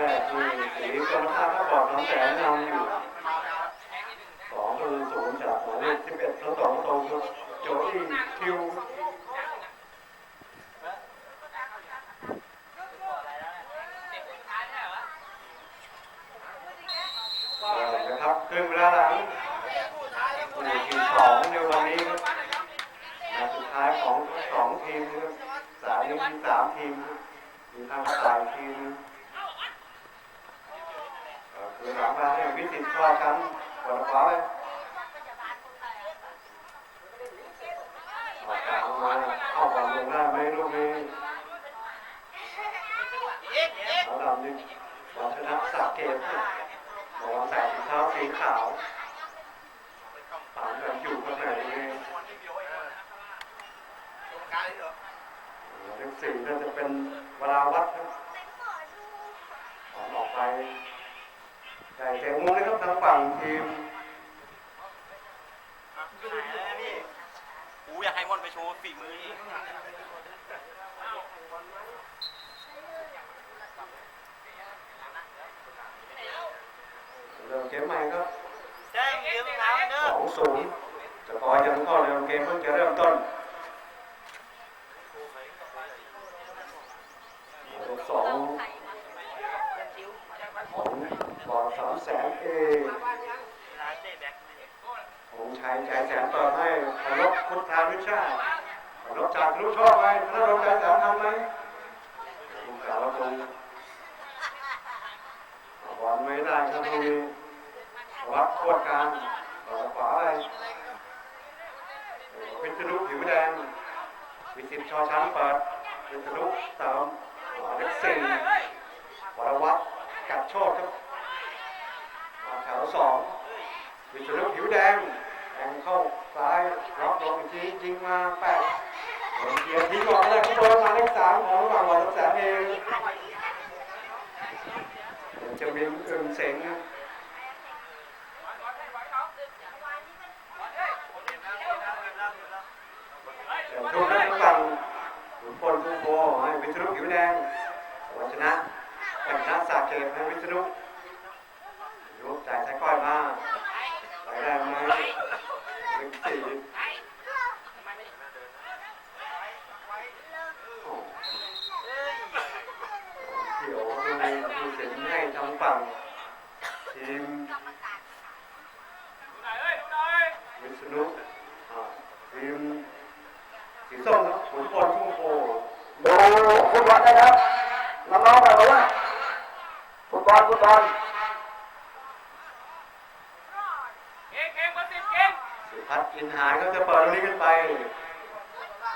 แรกที่สีกรมท่าก็บอกน้องแสนนำอยู่สองประตูศูนย์จากหมายเลขสิบเอ็ดทั้งสองประตูครับโจอี้คิวเอาละครับครึ่งเวลาหลังคู่งที่สองในวันนี้ครับนัดสุดท้ายของสองทีมสามยังมีสามทีมมีทางกระต่ายทีม ครับเอ่อคือหลังมาเนี่ยวิสิตชอบกันกดขวาไปออกกลางมาข้าบลลงหน้าไหมลูกนี้สำหรับนี่บอลชนะสักเกตบอกว่าใส่ถุงเท้าสีขาวตามแบบอยู่ข้างในนี่เลขสี่น่าจะเป็นเวลาวัดครับบอลออกไป ใหญ่เตะมุมนะครับทางฝั่งทีมกูอยากให้มอนไปโชว์ฝีมืออีกเริ่มเกมใหม่ครับแจ้งเยอะแล้วเนอะสองศูนย์จะคอยจะเข้าเริ่มเกมเพิ่งจะเริ่มต้นหมายเลขสองของบอลสาม ผมชายชายแสนต่อให้ขอรบพุทธาวิชาขอรบจากรู้ชอบไหถ้าเรางใจแสนทำไหมผมสาวตรงหวังไม่ได้ครับทุงนี้รับโคตรการต่อขวาอะไรเป็นสนุกผิวแดงวิสิบชอช้างเปิดเป็นสนุกสามหลักสี่วรวัดรกัดโชคครับ วสองวิศนุผิวแดงแทงเข้าซ้ายรับลงอีกทียิงมาแปดโดนเกียร์ทิ้งก่อนเลยครับโดนหมายเลขสามของระหว่างวันรักษาเองจะมีเอึมเสงครับเดี๋ยวทุกท่านฟังขุนพลผู้โบให้วิศนุผิวแดงวัชนะชนะสาเกตให้วิศนุ ยกใจใช้ก้อยมาใส่แรงไหมหนึ่งสี่โอ้เดี๋ยวดูดูสิงให้ทางฝั่งทีมวิศนุอ่าทีม สีส้มครับขุนพลพุ่งโพ ดูฟุตบอลนะครับน้องๆแบบว่าฟุตบอลฟุตบอล สุ พัฒน์อินหายก็จะเปิดตรงนี้ขึ้นไป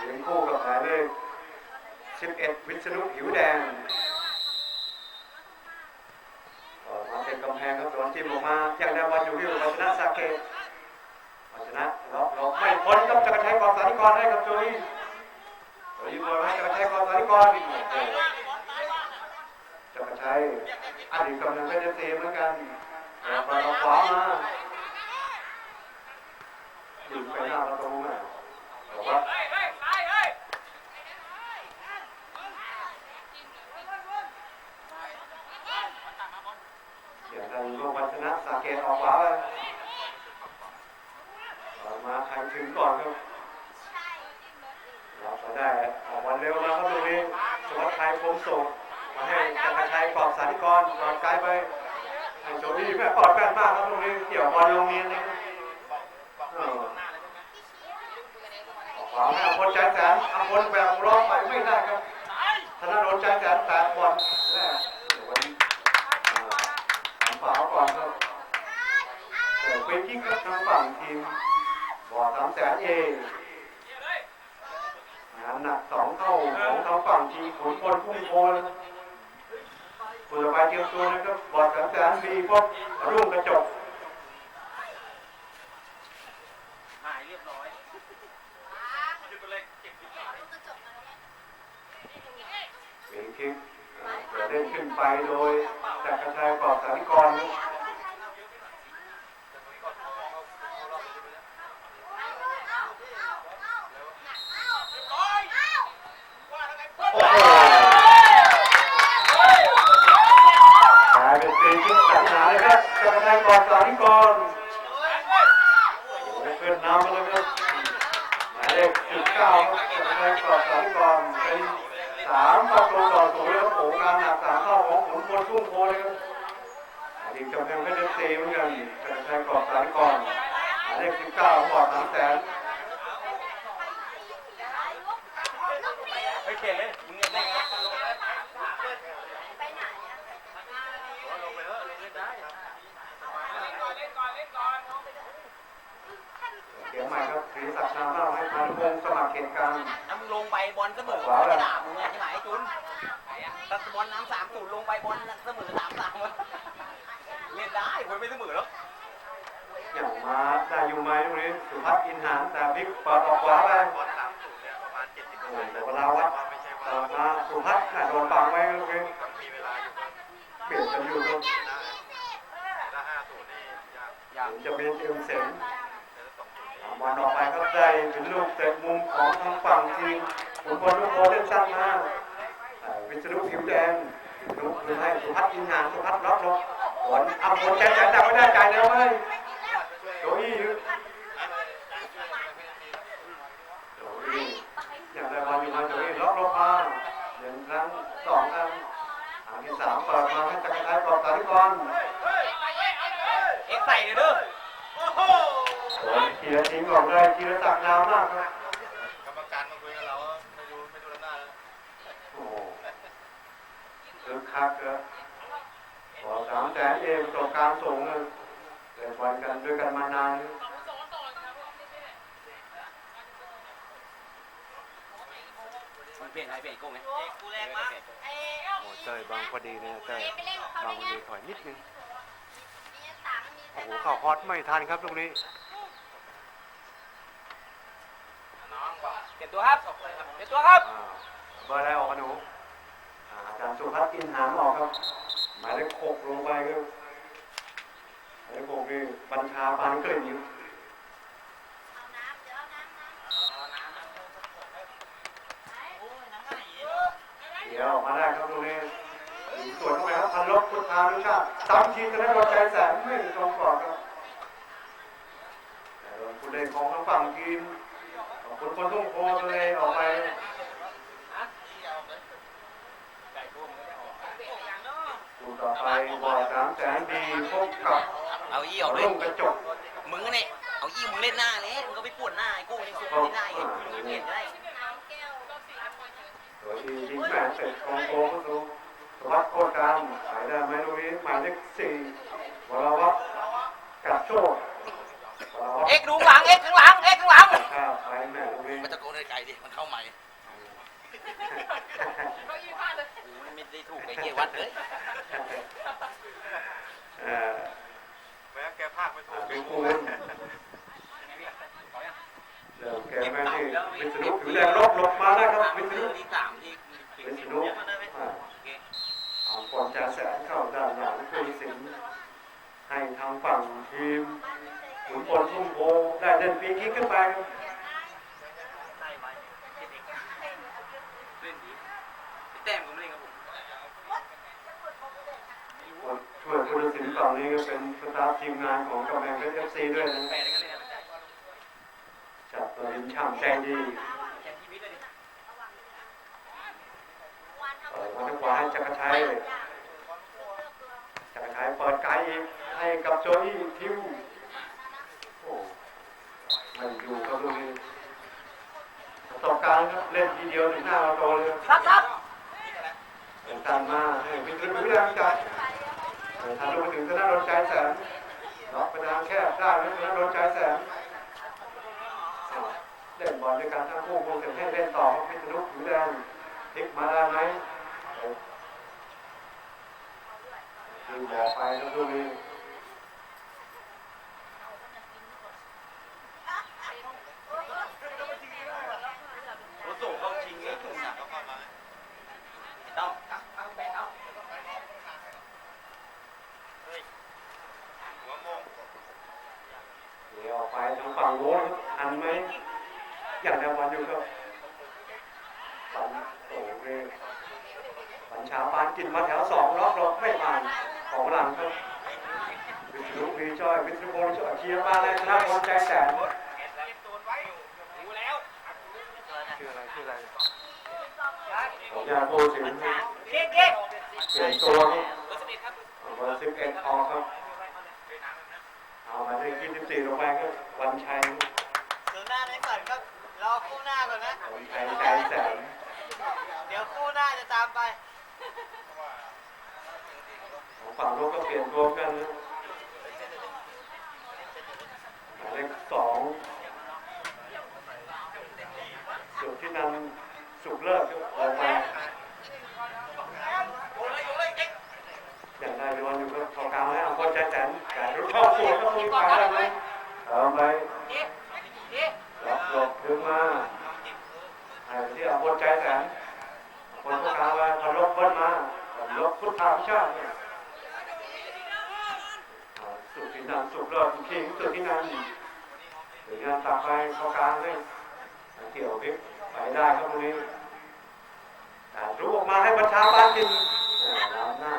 ยืนคู่กับหมายเลข11 วิศนุผิวแดงออมาเป็นกำแพงครับโดนจิ้มลงมาอย่างแนวบอลอยู่ที่วัชนะสาเกตวัชนะล็อกล็อกไม่พ้นครับจะกระใช้ความสาธิกรให้กับโจยโจยบอลให้จะกระใช้ความสาธิกรจะกระใช้อดีตกำลังเป็นเซีเหมือนกันมาขวามา น้าประตูน่ะแต่ว่าเดี๋ยวทางโลกวัฒนะสาเกตออกขวาไปออกมาใครถึงก่อนครับเราก็ได้ออกวันเร็วมาครับตรงนี้สวัสดิ์ไทยพรหมสุขมาให้จักรชัยปลอบสาธิกรปลอบไกลไปโจดี้แม่ปลอดแป้นมากครับตรงนี้เกี่ยวบอลโรงเรียนนี่ครับเออ ขวาหน้าพลใจแสนอำพลแบบร้องไปไม่ได้ครับธนาโดนใจแสนแตะบอลแรกเดี๋ยววันนี้อ่าทำฝาก่อนครับแต่เป็นกิ้งครับทางฝั่งทีมบอลสามแสนเองงานหนักสองเท่าของทางฝั่งทีมขนพลพุ่งโพนคุณต่อไปเตรียมตัวนะครับบอลสามแสนมีพบรุ่งกระจก หายเรียบร้อยจุดเล็กเก็บดีกว่า มี คิดเดินขึ้นไปโดยจักระชายกอบสาริกรครับโอ้โห ก่อนโอ้โหเพื่อนนำมาเลยครับหมายเลขสิบเก้าครับจะใช้กรอบสามก่อนเป็นสามประตูต่อศูนย์ครับโอ้โหการหนักสาม พอช่วงพลทุ่งโพเลยครับอดีตกำแพงเพชรเอฟซีเหมือนกันแต่ใช้กรอบสามก่อนหมายเลขสิบเก้าบอดสามแสน เฮ้ยเขียนเลยมึงเงียบได้ไงลงไปเถอะลงเล่นได้ เสียงให ม่ครับศรีศักดิ์นามเล่าให้พันพงศ์สมัครเหตุการณ์ถ้ามึงลงไปบอลเสมอเขาจะด่ามึงไงใช่ไหมไอ้จุนถ้าบอลน้ำสามศูนย์ลงไปบอลเสมอสามสามเล่นได้คนไม่เสมอหรอกอย่างมาได้อยู่ไหมตรงนี้สุพัฒน์อินหานแต่พลิกเปิดออกขวาไปบอลสามศูนย์เนี่ยประมาณเจ็ดสิบเปอโอ้ร์โหเซ็นต์เวลาวัดไม่ใช่เปิว่าดมาสุพัฒน์น่ะโดนบังไว้ตรงนี้มีเวลาอยู่ก็เปลี่ยนกันอยู่ครับได้ถ้าห้าศูนย์นี่ยากอยากจะเป็นเอ็มเซน ได้เป็นลูกเตะมุมของทางฝั่งทีมขุนพลลูกโพเล่นสั้นมากวิศนุผิวแดงลูกคือให้สุพัฒน์อินหานสุพัฒน์ล็อกลงผลเอาผลใจแสนดับไม่ได้ใจแล้วไหมโจอี้โจอี้อย่างไรบอลอยู่มาโจอี้ล็อกลงมาหนึ่งครั้งสองครั้งครั้งที่สามเปิดมาให้จักรพันธ์ปลอบสาธิกรเอ็กใส่เลยเด้อโอ้ย กีฬาทิ้งออกได้กีฬาตักยาวมากครับกรรมการมาคุยกับเราไม่ดูไม่ดูหน้าแล้วโอ้โหคึกคักครับพอสามแสนเองประสบการณ์สูงเลยเล่นบอลกันด้วยกันมานานมึงเปลี่ยนใครเปลี่ยนกูไหมกูแรงมากโอ้เต้ยบางพอดีเนี่ยเต้ยบางพอดีถอยนิดนึงโอ้โหเข้าฮอตไม่ทันครับตรงนี้ เป ลี่ยนตัวครับเปลี่ยนตัวครับอ่าเบอร์อะไรออกกันหนูอ่าอาจารย์สุพัฒน์กินหางออกครับ หมายเลขหกลงไปครับหมายเลขหกนี่บัญชาปานกลิ่นอยู่เดี๋ยวออกมาได้ครับตรงนี้สวนเข้าไปครับพันลบพุทธานุชาติสามทีจะได้รถใจแสนไม่ตรงก่อนครับแต่โดนผู้เล่นของทางฝั่งทีมของ คุณคนทุ่งโพเลยออกไปคู่ต่อไปบอลสามแสนดีพบกับเอายี่ออกเลรุ่ยงกระจกมึงเนี่ยเอายี่มึงเล่นหน้าเลยมึงก็ไปปวดหน้าไอ้กูยังสุดที่หน้าอีกมึงเปลี่ยนได้โดยที่ยิงแหวนเป็ดกองโกก็ดูสวัดโคตรการหายได้ไมตรงนี้หมายเลขสี่วรวัฒน์กัดโชค เอ็กดูหลัง เอ็กข้างหลัง เอ็กข้างหลัง ข้าวไปแม่ตรงนี้มันตะโกนไกลดิ มันเข้าใหม่มันไม่ได้ถูกไอ้เหี้ยวัดเลยเออแม้แกภาคไม่ถูกเป็นคูณเริ่มแกแม่ที่วิศนุถือแรงลบหลบมาได้ครับวิศนุที่สามที่วิศนุอ่าเอาก่อนจะแสนเข้าด้านหลังคุยสิงห์ให้ทางฝั่งทีม ขุนพลทุ่งโพได้เดินปีกิ๊กขึ้นไปครับเล่นดีแต้มก็ไม่เล่นกับผมช่วยผู้ตัดสินฝั่งนี้ก็เป็นสตาฟทีมงานของกำแพงเพชรเอฟซีด้วยนะแปดก็เล่นกันจับตัวดินช่ำใจดีแข่งชีวิตเลยดิเปิดมาทางขวาให้จักรชัยจักรชัยเปิดไกลอีกให้กับโจอี้ทิวโอ้ไม่อยู่ครับตรงนี้ประสบการณ์ครับ เล่นทีเดียวถึงหน้าเราโตเลยซักซักเป็นการมาให้วิทยุวิทยาจัดทางลงไปถึงธนาโดนใจแสนล็อกไปทางแคบได้ไหมธนาโดนใจแสนอ้าวเล่นบอลด้วยกันทั้งคู่คงจะให้เล่นต่อครับวิทยุผิวแดงพลิกมาได้ไหมคือบอกไปครับตรงนี้ โอ้โหเขาชิงไอ้จุ่มอะต้องเอาแบงเอา หัวโมง เดี๋ยวออกไปทางฝั่งโน้นครับทันไหม อย่างเดียวบอลอยู่ครับบอลโอ้โหบัญชาปานกินมาแถวสองล็อกเราไม่ผ่านของหลังครับวิศนุวีจ้อยวิศนุพงศ์ช่วยเชียร์มาเลยชนะพลใจแสนรู้แล้วชื่ออะไรชื่ออะไรผมอยากพูดถึงเก๊กเก๊กเปลี่ยนตัวครับเบอร์สิบเอ็ดครับเบอร์สิบเอ็ดออกครับเอามาที่ยี่สิบสี่ลงไปก็วันชัยศูนย์หน้าในฝันก็ร อคู่หน้าก่อนนะวันชัยใจแสนเดี๋ยวคู่หน้าจะตามไปของฝั่งโลกก็เปลี่ยนตัวกันนะหมายเลขสองสุดที่นำสุกเลิกครับลงมาอย่างไรดวนอยู่ก็ทองกลางให้เอาคนใจแสนแต่รถชอบสวนก็มีไปแล้วไหมเอาไป หลบดึงมาไอ้ที่เอาคนใจแสนคนทองกลางมาลบเบิ้ลมาลบพุทธาพิชาติสุดที่นั่นสุดเลิศคิงสุดที่นั่นหรืองานตาไปทอกลางให้เกี่ยวพลิกไปได้ครับตรงนี้รู้ออกมาให้ประชาบ้านกินน้ำหน้า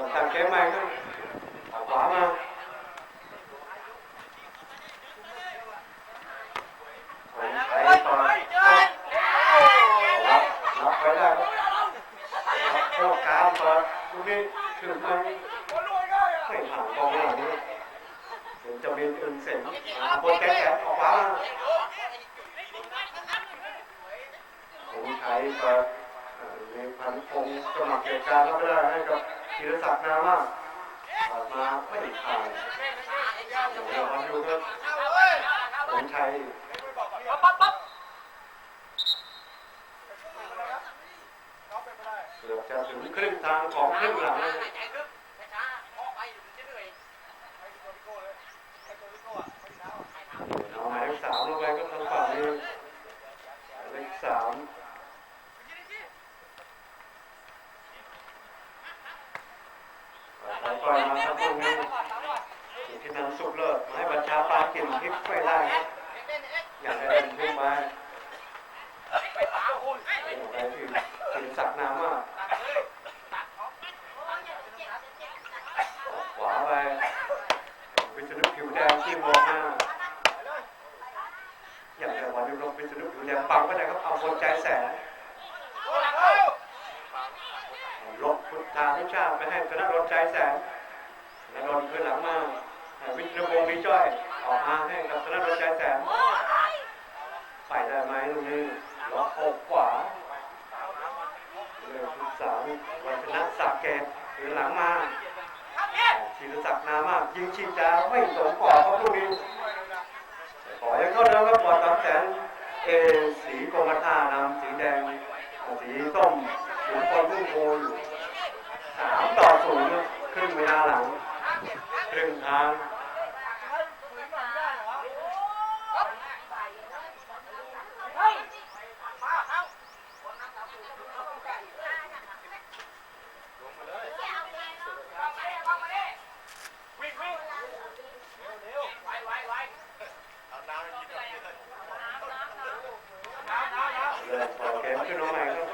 พอดีเลยเดี๋ยวตัดเกมใหม่ครับเอาขวามาผมใช้ต่อรับรับไปได้รับรับเข้ากลางเปิดลูกนี้ถึงมันไม่ห่างกองหน้านี้เดี๋ยวจะมีอื่นเสร็จโปรแกรมออกขวามาผมใช้เปิดมีพันพงศ์สมัครเกิการรับไม่ได้ให้กับ ธีรศักดาว่ามาออกมาไม่ผ่านเดี๋ยวเราดูครับผมใช้ปั๊บปั๊บเกือจะถึงครึ่งทางของครึ่งหลังแล้วเอาหมายเลขสามลงไปก็ทางฝั่งนี้หมายเลขสามไปไปมาครับพวกนี้อยู่ที่นั้นสุกเลิศมาให้บัญชาปลากินพริกไม่ได้ครับอยากให้เดินขึ้นมาโอ้โหได้ที่กินสักน้ำมากขวา ไปวิศนุผิวแดงที่มองหน้าอย่างไรวันนี้ลงวิศนุผิวแดงปังก็ได้ครับเอาคนใจแสนลบพุทธาทุกชาติไปให้ธนรนใจแสนธนรนคืนหลังมาวิทยาวงศ์มีจ้อยออกมาให้กับธนรนใจแสนไปได้ไหมตรงนี้ล็อกอกขวาเรืองทุกสามวันชนะสักเกตคืนหลังมา ชีรศักดิ์นามากยิงชิงจาไม่สมกว่าเขาพวกนี้ขอให้เข้าเดิมครับบอลสามแสนเอสีกรมท่านำสีแดงสีส้มสีบอลพุ่งโพอยู่สามต่อศูนย์ครึ่งเวลาหลังครึ่งทาง เริ่ม